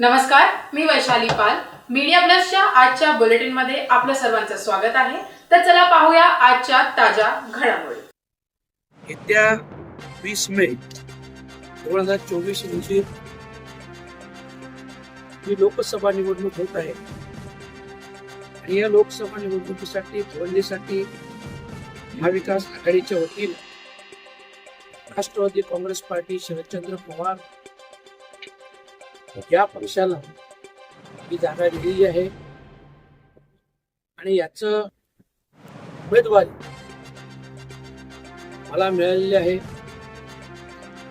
नमस्कार मी वैशाली पाल. मीडिया प्लसच्या आजच्या बुलेटिनमध्ये आपलं सर्वांचं स्वागत आहे. तर चला पाहूया आजच्या ताज्या घडामोडी. येत्या वीस मे दोन हजार चोवीस रोजी ही लोकसभा निवडणूक होत आहे. आणि या लोकसभा निवडणुकीसाठी निवडणुकीसाठी महाविकास आघाडीच्या वतीने राष्ट्रवादी काँग्रेस पार्टी शरदचंद्र पवार या पक्षाला ही जागा दिलेली आहे. आणि याच उमेदवारी मला मिळालेले आहे.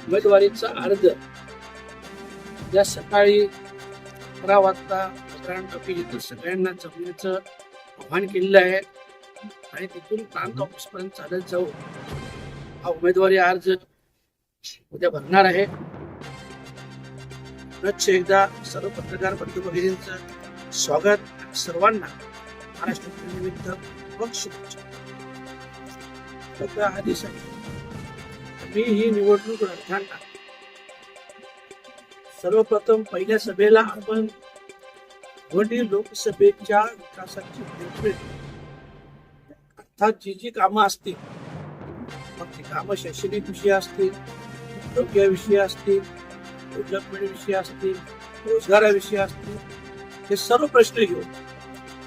उमेदवारीचा अर्ज उद्या सकाळी अकरा वाजता प्रकरण टॉपिक इथं सगळ्यांना जमण्याचं आव्हान केलेलं आहे. आणि तिथून प्रांत ऑफिसपर्यंत चालत जाऊ हा उमेदवारी अर्ज उद्या भरणार आहे. पुनश्च एकदा सर्व पत्रकार बंधू भगिनींचं स्वागत सर्वांना महाराष्ट्र दिनानिमित्त खूप शुभेच्छा. आधी मी ही निवडणूक लढताना सर्वप्रथम पहिल्या सभेला आपण वडील लोकसभेच्या विकासाची देखरेख अर्थात जी जी कामं असतील मग ती कामं शैक्षणिक विषय असतील आरोग्याविषयी असतील डेव्हलपमेंटविषयी असतील रोजगाराविषयी असतील हे सर्व प्रश्न घेऊन.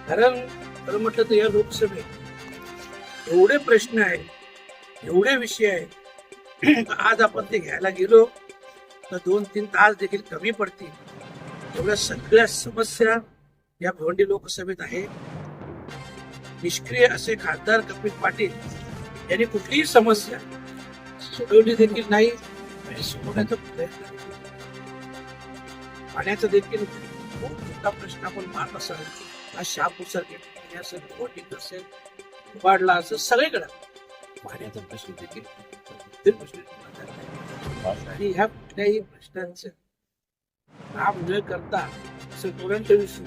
कारण खरं म्हटलं तर या लोकसभेत एवढे प्रश्न आहेत एवढे विषय आहेत आज आपण ते घ्यायला गेलो तर दोन तीन तास देखील कमी पडतील. एवढ्या सगळ्या समस्या या भिवंडी लोकसभेत आहे निष्क्रिय असे खासदार कपिल पाटील यांनी कुठलीही समस्या सोडवली देखील नाही. सोडवण्याचा प्रयत्न पाण्याचा देखील खूप मोठा प्रश्न आपण पाहत असाल हा शहापूर सारखे असेल बोटिंग असेल वाढला असेल सगळीकडे पाण्याचा प्रश्न देखील प्रश्न. आणि ह्या कुठल्याही प्रश्नांचं काम न करता असं डोळ्यांच्या विषयी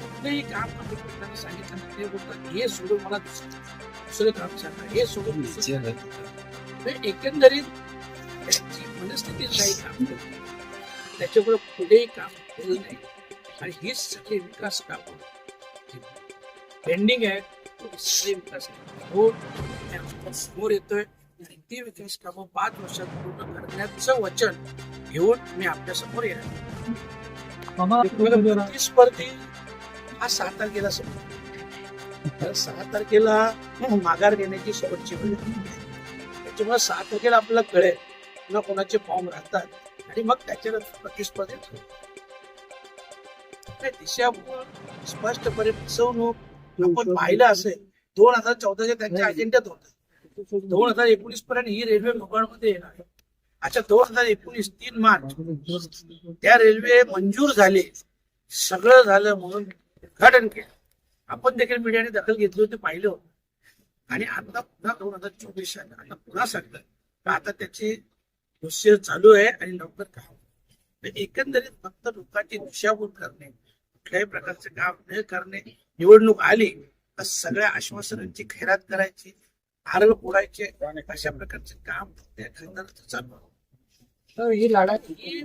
कुठलेही काम करताना सांगितलं ते बोलतात हे सोडून मला दुसरं काम सांगा हे सोडून दुसरं काम सांगा." म्हणजे एकंदरीत त्यांची मनस्थितीच नाही काम करत. त्याच्यामुळे पुढेही काम केलं नाही आणि हीच सगळी विकास काम पेंडिंग आहे तो सगळे विकास कामं. हो समोर येतोय. आणि ती विकास कामं पाच वर्षात पूर्ण करण्याचं वचन घेऊन मी आपल्यासमोर येणार प्रतिस्पर्धी हा सहा तारखेला तर सहा तारखेला माघार घेण्याची शेवटची वेळ. त्याच्यामुळे सहा तारखेला आपल्याला कळेल कोणाचे फॉर्म राहतात. आणि मग त्याच्यानंतर प्रतिस्पर्धेत होईल. दिशाभूल स्पष्टपणे फसवणूक आपण पाहिलं असेल दोन हजार चौदाच्या त्यांच्या अजेंड्यात होतं दोन हजार एकोणीस पर्यंत ही रेल्वे मध्ये येणार आहे. अच्छा दोन हजार एकोणीस तीन मार्च त्या रेल्वे मंजूर झाले. सगळं झालं म्हणून उद्घाटन केलं. आपण देखील मीडियाने दखल घेतली होती पाहिलं होतं. आणि आता पुन्हा दोन हजार चोवीस आता पुन्हा सांगतं का आता त्याची दृश्य चालू आहे आणि लवकर काम. एकंदरीत फक्त लोकांची दिशाभूल करणे कुठल्याही प्रकारचं काम न करणे निवडणूक आली तर सगळ्या आश्वासनांची खैरात करायची हारळ फोडायचे अशा प्रकारचे काम त्या खासदाराचं चालू आहे. तर ही लढाई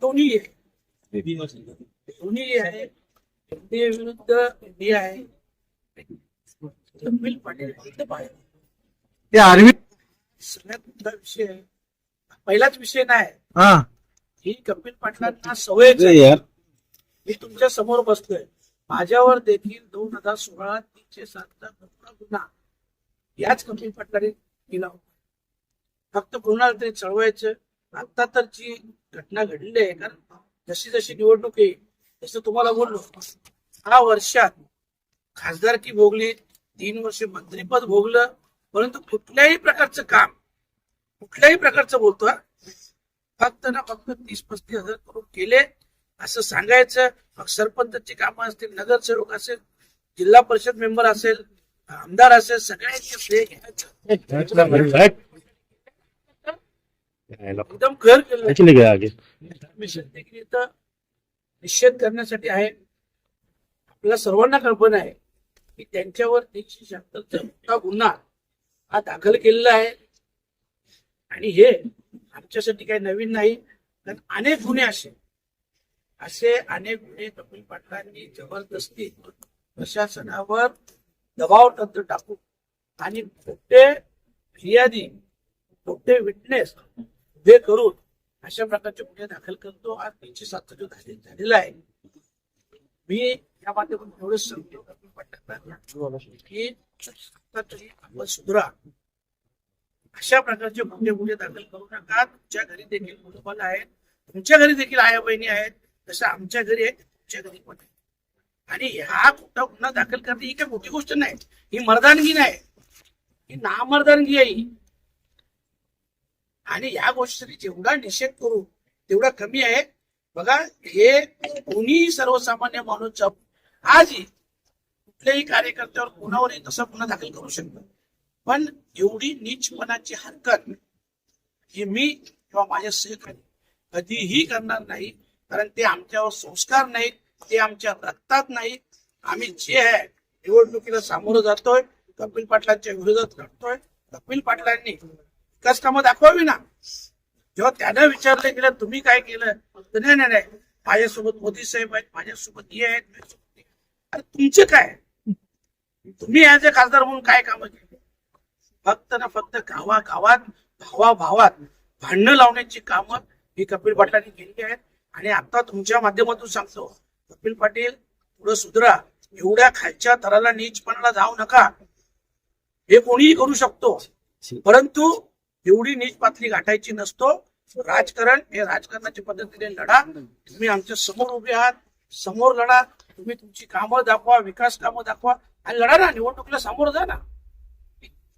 दोन्ही आहे. दोन्ही आहे. एनडीए विरुद्ध एनडीए आहे. कपिल पाटील विरुद्ध बाहेर ते आर्मी सगळ्यात मोठा विषय आहे. पहिलाच विषय नाही. हा. ही कपिल पाटलांना सवय मी तुमच्यासमोर बसलोय. माझ्यावर देखील दोन हजार सोळा तीनशे सातचा मोठा गुन्हा याच कपिल पाटलांनी केला होता. फक्त कोणाला तरी चळवायचं आता तर जी घटना घडली आहे कारण जशी जशी निवडणूक येईल जसं तुम्हाला बोललो. सहा वर्षात खासदारकी भोगली तीन वर्ष मंत्रीपद भोगलं परंतु कुठल्याही प्रकारचं काम कुठल्याही प्रकारचं बोलतो हा. फक्त ना फक्त तीस पस्तीस हजार करून केले. असं सांगायचं. मग सरपंचची कामं असतील नगरसेवक असेल जिल्हा परिषद मेंबर असेल आमदार असेल सगळ्यांचे श्रेय घ्यायचं. एकदम घर केलं. निषेध करण्यासाठी आहे. आपल्याला सर्वांना कल्पना आहे की त्यांच्यावर तीनशे शहात्तरचा गुन्हा हा दाखल केलेला आहे. आणि हे आमच्यासाठी काही नवीन नाही कारण अनेक गुन्हे असे. असे अनेक गुन्हे कपिल पाटलांनी जबरदस्ती प्रशासनावर दबाव तंत्र टाकून आणि खोटे फिर्यादी खोटे विटनेस उभे करून अशा प्रकारचे गुन्हे दाखल करतो. आज तीनशे सातचा जो झालेला आहे. मी या माध्यमातून एवढंच सांगतो कपिल पाटलांना की आता तरी आपण सुधरा. अशा प्रकारचे मोठे गुन्हे दाखल करू नका. तुमच्या घरी देखील मुलं आहेत. तुमच्या घरी देखील आया बहिणी आहेत. तसं आमच्या घरी आहेत तुमच्या घरी पण आहेत आणि ह्या खोटा गुन्हा दाखल करणे ही काही मोठी गोष्ट नाही. ही मर्दानगी नाही. ही नामर्दानगी आहे आणि या गोष्टीसाठी जेवढा निषेध करू तेवढा कमी आहे. बघा हे कोणीही सर्वसामान्य माणूस आज आजही कुठल्याही कार्यकर्त्यावर कोणावरही तसा गुन्हा दाखल करू शकतो पण एवढी नीचपणाची हरकत ही मी किंवा माझ्या सहकारी कधीही करणार नाही कारण ते आमच्यावर संस्कार नाहीत ते आमच्या रक्तात नाहीत. आम्ही जे आहे निवडणुकीला सामोरं जातोय कपिल पाटलांच्या विरोधात लढतोय. कपिल पाटलांनी विकास कामं दाखवावी ना. जेव्हा त्यानं विचारलं गेलं तुम्ही काय केलं? तर नाही नाही नाही. माझ्यासोबत मोदी साहेब आहेत माझ्यासोबत हे आहेत. अरे तुमचं काय? तुम्ही ऍज अ खासदार म्हणून काय कामं केली? फक्त ना फक्त गावा गावात भावा भावात भांडणं लावण्याची कामं ही कपिल पाटलांनी केली आहेत. आणि आता तुमच्या माध्यमातून सांगतो कपिल पाटील पुढे सुधरा एवढ्या खालच्या थराला नीचपणाला जाऊ नका. हे कोणीही करू शकतो परंतु एवढी नीच पातळी गाठायची नसतो. राजकारण हे राजकारणाच्या पद्धतीने लढा. तुम्ही आमच्यासमोर उभे आहात समोर लढा. तुम्ही तुमची कामं दाखवा विकास कामं दाखवा. आणि लढा ना निवडणुकीला समोर जा ना.